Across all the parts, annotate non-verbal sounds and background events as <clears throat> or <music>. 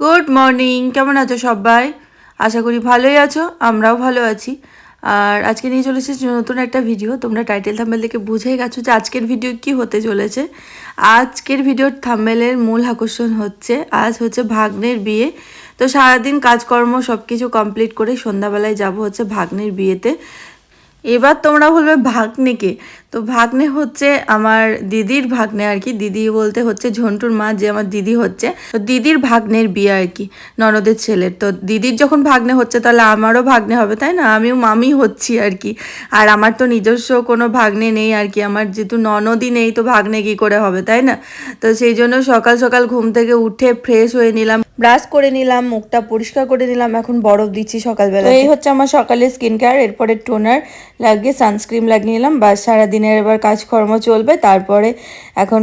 Good morning কেমন আছো সবাই? আশা করি ভালোই আছো, আমরাও ভালো আছি। আর আজকে নিয়ে চলেছে নতুন একটা ভিডিও তোমরা টাইটেল থাম্বেল দেখে বুঝেই গেছো যে আজকের ভিডিও কি হতে চলেছে। আজকের ভিডিওর থাম্বেলের মূল আকর্ষণ হচ্ছে, আজ হচ্ছে ভাগ্নের বিয়ে। তো সারাদিন কাজকর্ম সব কিছু কমপ্লিট করে সন্ধ্যাবেলায় যাব হচ্ছে ভাগ্নের বিয়েতে। এবার তোমরা বলবে ভাগ্নেকে। তো ভাগ্নে হচ্ছে আমার দিদির ভাগ্নে আর কি। দিদি বলতে হচ্ছে ঝন্টুর মা, যে আমার দিদি হচ্ছে। তো দিদির ভাগ্নের বিয়ে আর কি, ননদের ছেলের। তো দিদির যখন ভাগ্নে হচ্ছে তাহলে আমারও ভাগ্নে হবে, তাই না? আমিও মামি হচ্ছি আর কি। আর আমার তো নিজস্ব কোনো ভাগ্নে নেই আর কি। আমার যেহেতু ননদই নেই, তো ভাগ্নে কি করে হবে, তাই না? তো সেই জন্য সকাল সকাল ঘুম থেকে উঠে ফ্রেশ হয়ে নিলাম। ব্রাশ করে নিলাম, মুখটা পরিষ্কার করে নিলাম। এখন বরফ দিচ্ছি সকালবেলা এই হচ্ছে আমার সকালে স্কিন কেয়ার এরপরে টোনার লাগিয়ে সানস্ক্রিন লাগিয়ে নিলাম। বা সারাদিনের এবার কাজকর্ম চলবে, তারপরে এখন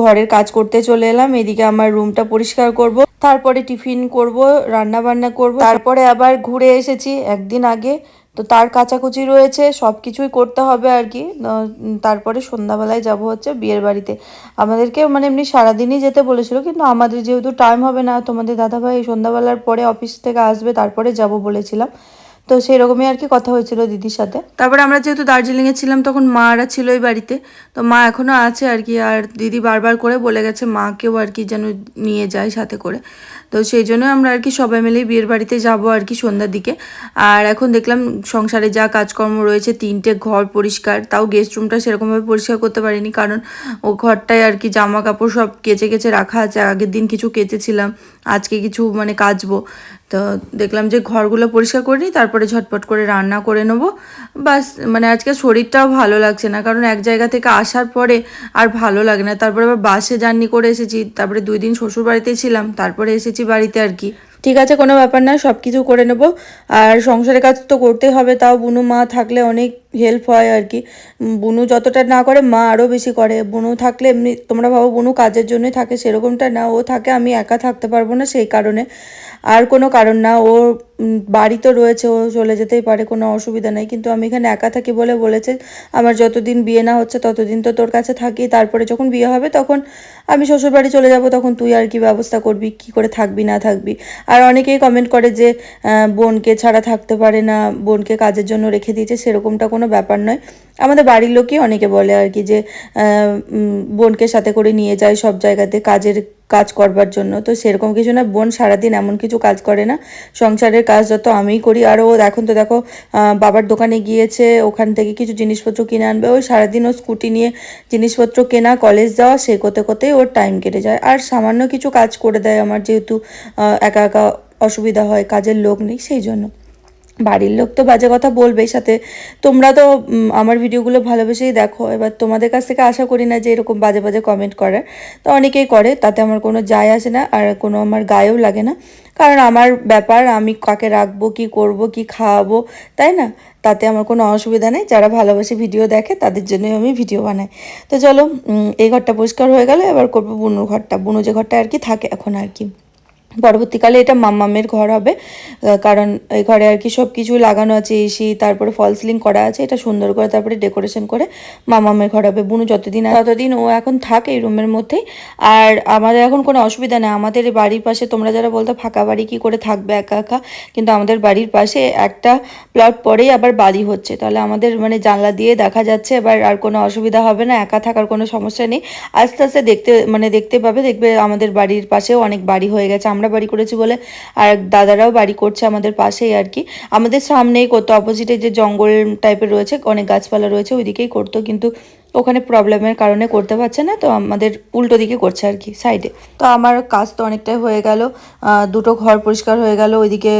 ঘরের কাজ করতে চলে এলাম, এদিকে আমার রুমটা পরিষ্কার করব, তারপরে টিফিন করব রান্না বান্না করব, তারপরে আবার ঘুরে এসেছি একদিন আগে, তো তার কাচাকুচি রয়েছে সব কিছুই করতে হবে আর কি তারপরে সন্ধ্যাবেলায় যাব হচ্ছে বিয়ের বাড়িতে। আমাদেরকে মানে এমনি সারাদিনই যেতে বলেছিল, কিন্তু আমাদের যেহেতু টাইম হবে না, তোমাদের দাদাভাই সন্ধ্যাবেলার পরে অফিস থেকে আসবে, তারপরে যাব বলেছিলাম। তো সেই রকমই আর কি কথা হয়েছিল দিদির সাথে। তারপরে আমরা যেহেতু দার্জিলিংয়ে ছিলাম, তখন মারা ছিল ওই বাড়িতে। তো মা এখনও আছে আর কি, আর দিদি বারবার করে বলে গেছে মাকেও আর কি যেন নিয়ে যায় সাথে করে। তো সেই জন্য আমরা আর কি সবাই মিলেই বিয়ের বাড়িতে যাব আর কি সন্ধ্যার দিকে। আর এখন দেখলাম সংসারে যা কাজকর্ম রয়েছে, তিনটে ঘর পরিষ্কার, তাও গেস্ট রুমটা সেরকমভাবে পরিষ্কার করতে পারিনি, কারণ ও ঘরটায় আর কি জামা কাপড় সব কেচে কেচে রাখা আছে। আগের দিন কিছু কেচেছিলাম, আজকে কিছু মানে কাচবো। তো দেখলাম যে ঘরগুলো পরিষ্কার করে নিই, তারপরে ঝটপট করে রান্না করে নেব। বাস মানে আজকে শরীরটাও ভালো লাগছে না, কারণ এক জায়গা থেকে আসার পরে আর ভালো লাগে না। তারপরে আবার বাসে জার্নি করে এসেছি, তারপরে দুই দিন শ্বশুর বাড়িতে ছিলাম, তারপরে এসেছি বাড়িতে আর কি। ঠিক আছে, কোনো ব্যাপার না সব কিছু করে নেব। আর সংসারের কাজ তো করতেই হবে, তাও বুনু মা থাকলে অনেক হেল্প হয় আর কি। বুনু যতটা না করে, মা আরও বেশি করে। বুনু থাকলে এমনি, তোমরা ভাবো বুনু কাজের জন্যই থাকে, সেরকমটা না, ও থাকে, আমি একা থাকতে পারব না সেই কারণে। আর কোনো কারণ না ও বাড়ি তো রয়েছে, ও চলে যেতেই পারে, কোনো অসুবিধা নেই। কিন্তু আমি এখানে একা থাকি বলে বলেছে, আমার যতদিন বিয়ে না হচ্ছে ততদিন তো তোর কাছে থাকি। তারপরে যখন বিয়ে হবে তখন আমি শ্বশুর বাড়ি চলে যাব, তখন তুই আর কি ব্যবস্থা করবি, কি করে থাকবি, না থাকবি? আর অনেকেই কমেন্ট করে যে বোনকে ছাড়া থাকতে পারে না, বোনকে কাজের জন্য রেখে দিয়েছে, সেরকমটা কোনো ব্যাপার নয়। আমাদের বাড়ির লোকই অনেকে বলে আর কি যে বোনকে সাথে করে নিয়ে যায় সব জায়গাতে কাজের, কাজ করবার জন্য। তো সেরকম কিছু না, বোন সারাদিন এমন কিছু কাজ করে না, সংসারের কাজ যত আমিই করি। আর ও এখন তো দেখো বাবার দোকানে গিয়েছে, ওখান থেকে কিছু জিনিসপত্র কিনে আনবে। ওই সারাদিন ও স্কুটি নিয়ে জিনিসপত্র কেনা, কলেজ যাওয়া, সে করতে করতেই ওর টাইম কেটে যায়। আর সামান্য কিছু কাজ করে দেয় আমার যেহেতু একা একা অসুবিধা হয়, কাজের লোক নেই, সেই জন্য। বাড়ির লোক তো বাজে কথা বলবেই সাথে। তোমরা তো আমার ভিডিওগুলো ভালোবেসেই দেখো। এবার তোমাদের কাছ থেকে আশা করি না যে এরকম বাজে বাজে কমেন্ট করার তো অনেকেই করে, তাতে আমার কোনো যায় আসে না আর কোনো আমার গায়েও লাগে না। কারণ আমার ব্যাপার, আমি কাকে রাখব, কি করব, কি খাওয়াবো, তাই না? তাতে আমার কোনো অসুবিধা নেই। যারা ভালোবাসে ভিডিও দেখে, তাদের জন্যই আমি ভিডিও বানাই। তো চলো এই ঘরটা পরিষ্কার হয়ে গেল। এবার করব বুনুর ঘরটা। বুনু যে ঘরটা আর কি থাকে এখন আর কি। পরবর্তীকালে এটা মাম্মামের ঘর হবে কারণ এই ঘরে আর কি সব কিছু লাগানো আছে এসি তারপরে ফল সিলিং করা আছে, এটা সুন্দর করে তারপরে ডেকোরেশন করে মামামের ঘর হবে। বুনু যতদিন ততদিন ও এখন থাকে এই রুমের মধ্যেই। আর আমাদের এখন কোনো অসুবিধা নেই, আমাদের বাড়ির পাশে তোমরা যারা বলতো ফাঁকা বাড়ি কি করে থাকবে একা একা, কিন্তু আমাদের বাড়ির পাশে একটা প্লট পরেই আবার বাড়ি হচ্ছে। তাহলে আমাদের মানে জানলা দিয়ে দেখা যাচ্ছে, এবার আর কোনো অসুবিধা হবে না, একা থাকার কোনো সমস্যা নেই। আস্তে আস্তে দেখতে মানে দেখতে পাবে, দেখবে আমাদের বাড়ির পাশেও অনেক বাড়ি হয়ে গেছে আমরা বাড়ি করেছি বলে আর দাদারাও বাড়ি করছে আমাদের পাশেই আর কি। আমাদের সামনেই করতো অপোজিটে যে জঙ্গল টাইপের রয়েছে, অনেক গাছপালা রয়েছে, ওইদিকেই করতো, কিন্তু ওখানে প্রবলেমের কারণে করতে পারছে না, তো আমাদের উল্টো দিকে করছে আর কি সাইডে তো আমার কাজ তো অনেকটাই হয়ে গেল দুটো ঘর পরিষ্কার হয়ে গেল, ওইদিকে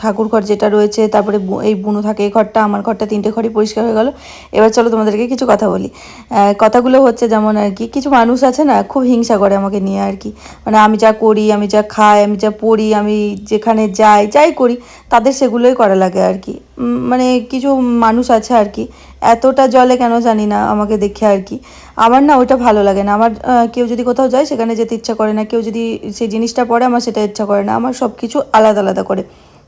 ঠাকুর ঘর যেটা রয়েছে, তারপরে এই বুনো থাকে এই ঘরটা, আমার ঘরটা তিনটে ঘরই পরিষ্কার হয়ে গেল। এবার চলো তোমাদেরকে কিছু কথা বলি। কথাগুলো হচ্ছে যেমন আর কি, কিছু মানুষ আছে না, খুব হিংসা করে আমাকে নিয়ে আর কি। মানে আমি যা করি, আমি যা খাই, আমি যা পড়ি, আমি যেখানে যাই যাই করি, তাদের সেগুলোই করা লাগে আর কি। মানে কিছু মানুষ আছে আর কি এতটা জলে কেন জানি না আমাকে দেখে আর কি। আমার না ওইটা ভালো লাগে না। আমার কেউ যদি কোথাও যায় সেখানে যেতে ইচ্ছা করে না। কেউ যদি সেই জিনিসটা পরে আমার সেটা ইচ্ছা করে না। আমার সব কিছু আলাদা আলাদা করে।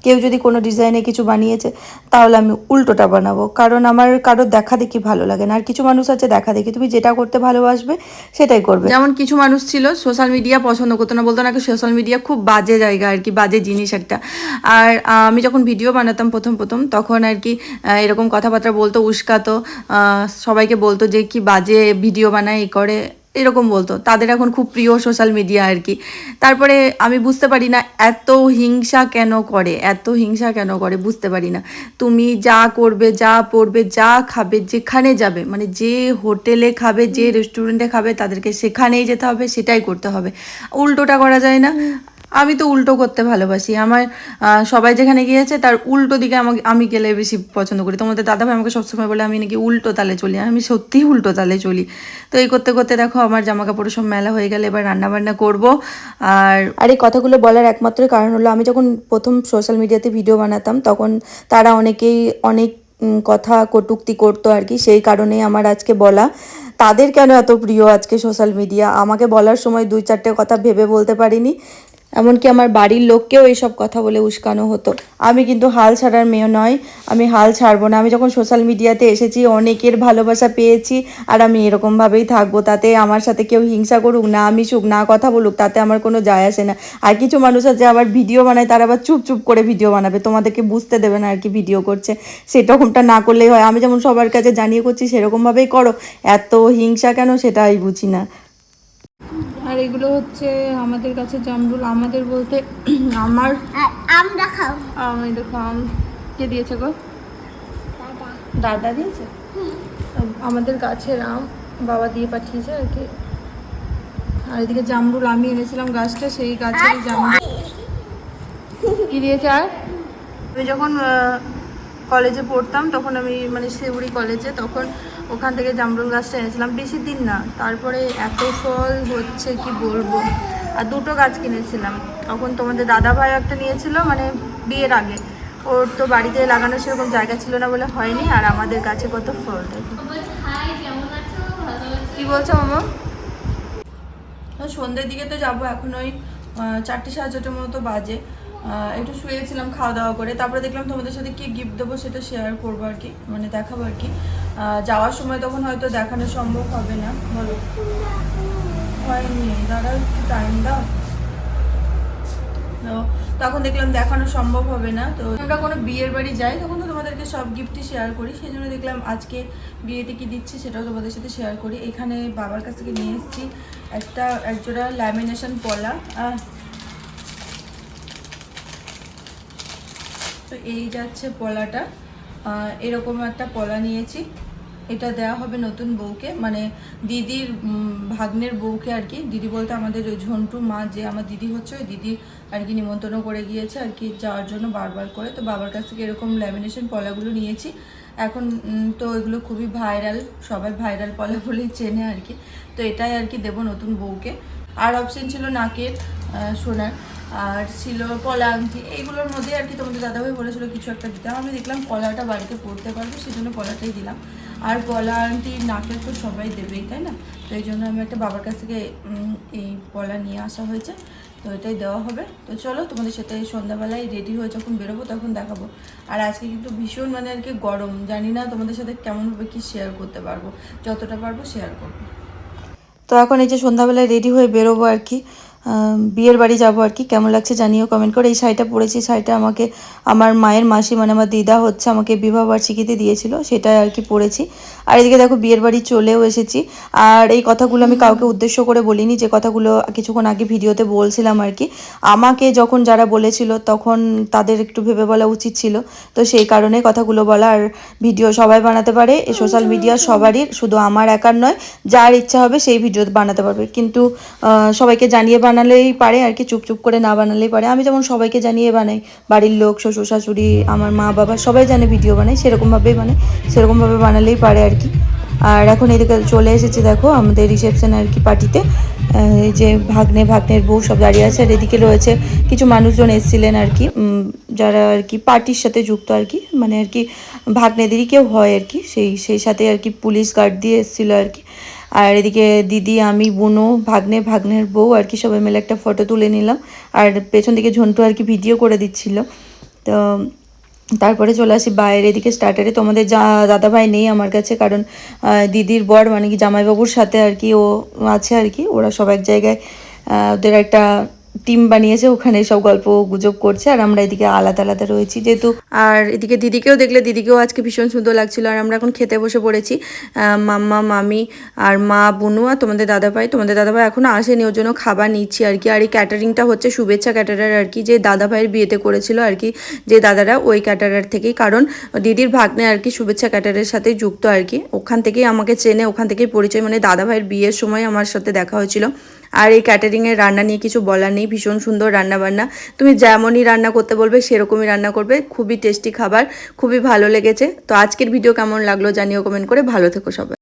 কেউ যদি কোনো ডিজাইনে কিছু বানিয়েছে, তাহলে আমি উল্টোটা বানাবো। কারণ আমার কারোর দেখা দেখি ভালো লাগে না। আর কিছু মানুষ আছে দেখা দেখি, তুমি যেটা করতে ভালোবাসবে, সেটাই করবে। যেমন কিছু মানুষ ছিল সোশ্যাল মিডিয়া পছন্দ করতো না, বলতো না সোশ্যাল মিডিয়া খুব বাজে জায়গা আর কি, বাজে জিনিস একটা। আর আমি যখন ভিডিও বানাতাম প্রথম প্রথম, তখন আর কি এরকম কথাবার্তা বলতো, উস্কাতো সবাইকে বলতো যে কি বাজে ভিডিও বানায়, এ করে। এরকম বলতো। তাদের এখন খুব প্রিয় সোশ্যাল মিডিয়া আর কি। তারপরে আমি বুঝতে পারি না এত হিংসা কেন করে? এত হিংসা কেন করে? বুঝতে পারি না। তুমি যা করবে যা পড়বে যা খাবে যেখানে যাবে মানে যে হোটেলে খাবে যে রেস্টুরেন্টে খাবে তাদেরকে সেখানেই যেতে হবে সেটাই করতে হবে। উল্টোটা করা যায় না। আমি তো উল্টো করতে ভালোবাসি। আমার সবাই যেখানে গিয়েছে তার উল্টো দিকে আমাকে, আমি গেলে বেশি পছন্দ করি। তোমাদের দাদাভাই আমাকে সবসময় বলে, আমি নাকি উল্টো তালে চলি, আমি সত্যিই উল্টো তালে চলি। তো এই করতে করতে দেখো আমার জামা কাপড় সব মেলা হয়ে গেলে এবার রান্না বান্না করব। আর আর এই কথাগুলো বলার একমাত্র কারণ হলো, আমি যখন প্রথম সোশ্যাল মিডিয়াতে ভিডিও বানাতাম, তখন তারা অনেকেই অনেক কথা কটুক্তি করতো আর কি। সেই কারণেই আমার আজকে বলা। তাদের কেন এত প্রিয় আজকে সোশ্যাল মিডিয়া আমাকে বলার সময় দুই চারটে কথা ভেবে বলতে পারিনি। এমনকি আমার বাড়ির লোককেও এইসব কথা বলে উস্কানো হতো। আমি কিন্তু হাল ছাড়ার মেয়ে নয়, আমি হাল ছাড়বো না। আমি যখন সোশ্যাল মিডিয়াতে এসেছি, অনেকের ভালোবাসা পেয়েছি আর আমি এরকমভাবেই থাকব। তাতে আমার সাথে কেউ হিংসা করুক না, আমি সুখ না, কথা বলুক, তাতে আমার কোনো যায় আসে না। আর কিছু মানুষ আছে, আবার ভিডিও বানায়, তারা আবার চুপ চুপ করে ভিডিও বানাবে। তোমাদেরকে বুঝতে দেবে না আর কি ভিডিও করছে। সেরকমটা না করলেই হয়। আমি যেমন সবার কাছে জানিয়ে করছি, সেরকমভাবেই করো। এত হিংসা কেন সেটাই বুঝি না। আর এগুলো হচ্ছে আমাদের কাছে জামরুল আমাদের বলতে <clears throat> আমার আমরা খাও আমি দেখো আম। কে দিয়েছে গো? দাদা। দাদা দিয়েছে? আমাদের গাছের আম বাবা দিয়ে পাঠিয়েছে আর কি। আর এদিকে জামরুল আমি এনেছিলাম গাছটা সেই গাছের জামরুল। কি দিয়েছে আর? আমি যখন কলেজে পড়তাম তখন আমি মানে শিউড়ি কলেজে তখন ওখান থেকে জামরুল গাছটা এনেছিলাম। বেশি দিন না, তারপরে এত ফল হচ্ছে, কি বলব? আর দুটো গাছ কিনেছিলাম। তখন তোমাদের দাদা ভাই একটা নিয়েছিল মানে বিয়ের আগে। ওর তো বাড়িতে লাগানো সেরকম জায়গা ছিল না বলে হয়নি, আর আমাদের গাছে কত ফল দেখো কি বলছো, মামা? সন্ধ্যের দিকে তো যাব, এখন ওই চারটে সাড়ে চারটের মতো বাজে। একটু শুয়েছিলাম খাওয়া দাওয়া করে, তারপরে দেখলাম তোমাদের সাথে কি গিফট দেবো সেটা শেয়ার করব আর কি মানে দেখাবো আর কি। যাওয়ার সময় তখন হয়তো দেখানো সম্ভব হবে না, বলো। হয়নি দাঁড়া একটু টাইম দাও। তো তখন দেখলাম দেখানো সম্ভব হবে না, তো আমরা কোনো বিয়ের বাড়ি যাই, তখন তো তোমাদেরকে সব গিফটই শেয়ার করি, সেই জন্য দেখলাম আজকে বিয়েতে কি দিচ্ছি সেটাও তোমাদের সাথে শেয়ার করি। এখানে বাবার কাছ থেকে নিয়ে এসেছি একটা একজোড়া ল্যামিনেশন পলা আহ, তো এই যাচ্ছে পলাটা। এরকম একটা পলা নিয়েছি। এটা দেওয়া হবে নতুন বউকে। মানে দিদির ভাগ্নের বউকে আর কি। দিদি বলতে আমাদের ওই ঝন্টু মা, যে আমার দিদি হচ্ছে, ওই দিদি আর কি নিমন্ত্রণ করে গিয়েছে আর কি যাওয়ার জন্য বারবার করে। তো বাবার কাছ থেকে এরকম ল্যামিনেশন পলাগুলো নিয়েছি। এখন তো এগুলো খুবই ভাইরাল সবাই ভাইরাল পলা বলেই চেনে আর কি। তো এটাই আর কি দেবো নতুন বউকে। আর অপশন ছিল নাকের সোনার। আর ছিল কলা আংটি, এইগুলোর মধ্যে আর কি তোমাদের দাদাভাই বলেছিল কিছু একটা দিতে। আমি দেখলাম কলাটা বাড়িতে পড়তে পারব সেই জন্য কলাটাই দিলাম। আর কলা আংটি নাকের তো সবাই দেবেই, তাই না? তো এই জন্য আমি একটা বাবার কাছ থেকে এই কলা নিয়ে আসা হয়েছে। তো এটাই দেওয়া হবে। তো চলো তোমাদের সাথে সন্ধ্যাবেলায় রেডি হয়ে যখন বেরোবো তখন দেখাবো। আর আজকে কিন্তু ভীষণ মানে আর কি গরম, জানি না তোমাদের সাথে কেমনভাবে কি শেয়ার করতে পারব। যতটা পারব শেয়ার করব। তো এখন এই যে সন্ধ্যাবেলায় রেডি হয়ে বেরোবো আর কি। বিয়ের বাড়ি যাব আর কি। কেমন লাগছে জানিও কমেন্ট করে। এই শাড়িটা পরেছি শাড়িটা আমাকে, আমার মায়ের মাসি মানে আমার দিদা হচ্ছে, আমাকে বিবাহ বার্ষিকীতে দিয়েছিল সেটা আর কি পরেছি। আর এদিকে দেখো, বিয়ের বাড়ি চলেও এসেছি। আর এই কথাগুলো আমি কাউকে উদ্দেশ্য করে বলিনি, যে কথাগুলো কিছুক্ষণ আগে ভিডিওতে বলছিলাম আর কি। আমাকে যখন যারা বলেছিল, তখন তাদের একটু ভেবে বলা উচিত ছিল। তো সেই কারণে কথাগুলো বলা, আর ভিডিও সবাই বানাতে পারে সোশ্যাল মিডিয়া সবারই, শুধু আমার একার নয়, যার ইচ্ছা হবে সেই ভিডিও বানাতে পারবে। কিন্তু সবাইকে জানিয়ে বানালেই পারে আর কি, চুপ চুপ করে না বানালেই পারে। আমি যেমন সবাইকে জানিয়ে বানাই, বাড়ির লোক, শ্বশুর শাশুড়ি, আমার মা বাবা সবাই জানে ভিডিও বানাই, সেরকমভাবেই বানাই, সেরকমভাবে বানালেই পারে আর কি। আর এখন এদিকে চলে এসেছে দেখো, আমাদের রিসেপশন আর কি পার্টিতে যে ভাগ্নে, ভাগ্নের বউ সব দাঁড়িয়ে আছে আর এদিকে রয়েছে কিছু মানুষজন এসেছিলেন আর কি। যারা আর কি পার্টির সাথে যুক্ত আর কি। মানে আর কি ভাগ্নেদেরই কেউ হয় আর কি। সেই সেই সাথে আর কি পুলিশ গার্ড দিয়ে এসেছিল আর কি। আর এদিকে দিদি, আমি, বুনো, ভাগ্নে, ভাগ্নের বউ আর কি সবাই মিলে একটা ফটো তুলে নিলাম। আর পেছন দিকে ঝন্টু আর কি ভিডিও করে দিচ্ছিল। তো তারপরে চলে আসি বাইরে, এদিকে স্টার্টারে তোমাদের যা দাদাভাই নেই আমার কাছে, কারণ দিদির বর মানে কি জামাইবাবুর সাথে আর কি ও আছে আর কি, ওরা সব এক জায়গায় ওদের একটা টিম বানিয়েছে, ওখানে সব গল্প গুজব করছে, আর আমরা এদিকে আলাদা আলাদা রয়েছি যেহেতু। আর এদিকে দিদিকেও দেখলে, দিদিকেও আজকে ভীষণ সুন্দর লাগছিল, আর আমরা এখন খেতে বসে পড়েছি। মাম্মা, মামি, আর মা, বুনু, আর তোমাদের দাদাভাই। তোমাদের দাদাভাই এখনও আসেনি, ওর জন্য খাবার নিচ্ছি আর কি। আর এই ক্যাটারিংটা হচ্ছে শুভেচ্ছা ক্যাটারার আর কি, যে দাদাভাইয়ের বিয়েতে করেছিল আর কি, যে দাদারা ওই ক্যাটারার থেকেই। কারণ দিদির ভাগ্নে আর কি শুভেচ্ছা ক্যাটারের সাথে যুক্ত আর কি। ওখান থেকেই আমাকে চেনে, ওখান থেকেই পরিচয় মানে দাদাভাইয়ের বিয়ের সময় আমার সাথে দেখা হয়েছিল। আর এই ক্যাটারিংয়ের রান্না নিয়ে কিছু বলার নেই, ভীষণ সুন্দর রান্না বান্না তুমি যেমনই রান্না করতে বলবে, সেরকমই রান্না করবে। খুবই টেস্টি খাবার, খুবই ভালো লেগেছে। তো আজকের ভিডিও কেমন লাগল জানিও কমেন্ট করে। ভালো থেকো সবাই।